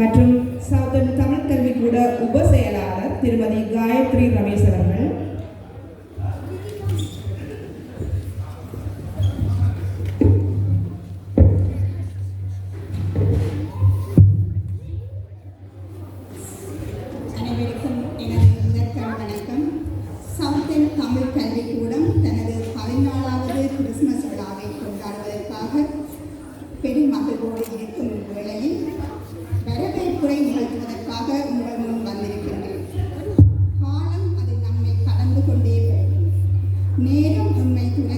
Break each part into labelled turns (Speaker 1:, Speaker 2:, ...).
Speaker 1: மற்றும் சவுதன் தமிழ் கல்விக்கூட உப செயலாளர் திருமதி காயத்ரி ரமேஷ் அவர்கள்.
Speaker 2: அனைவருக்கும் எனது முதற்கண் வணக்கம். சவுத்தன் தமிழ் கல்விக்கூடம்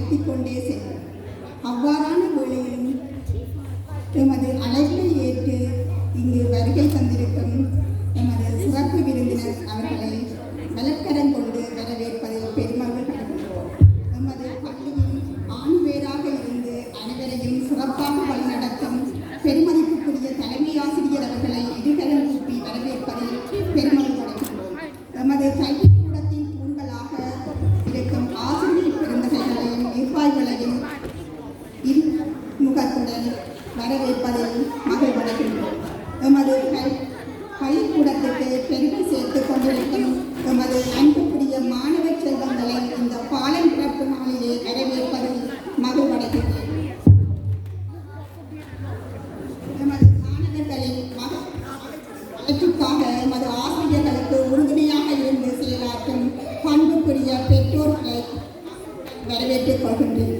Speaker 2: நம்மை கொண்டே செல்லும். அவ்வாறான வேளையிலும் எமது அழைப்பை ஏற்று இங்கு வருகை தந்திருக்கும் எமது சிறப்பு விருந்தினர் அவர்களை வலக்கரம் கொண்டு வரவேற்பதில் பெருமகிழ் கருதுகிறோம் எமது பள்ளியின் ஆணிவேராக இருந்து அனைவரையும் சிறப்பாக வழிநடத்தும் பெருமதி முகத்துடன் வரவேற்பதை மகிழ்வடைகின்றோம். எமது கல் பள்ளிக்கூடத்திற்கு பெருமை சேர்த்துக் கொண்டிருக்கும் எமது அன்புக்குரிய மாணவ செல்வங்களை இந்த பாலம் பிறப்பு நாளிலே வரவேற்பதில் மகிழ்வடைகின்றேன் எமது மாணவர்களின் வளர்ச்சிக்காக எமது ஆசிரியர்களுக்கு உறுதுணையாக இருந்து செயலாற்றும் பண்புக்குரிய பெற்றோர்களை வரவேற்றுக் கொள்கின்றேன்.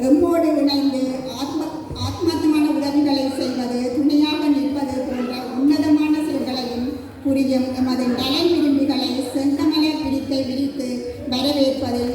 Speaker 2: எம்மோடு இணைந்து ஆத்ம ஆத்மார்த்தமான உதவிகளை செய்வது துணையாக நிற்பது போன்ற உன்னதமான செயல்களையும் புரியும். எமது நலன் விரும்பிகளை செந்தமலை பிரித்தை விரித்து வரவேற்பதில்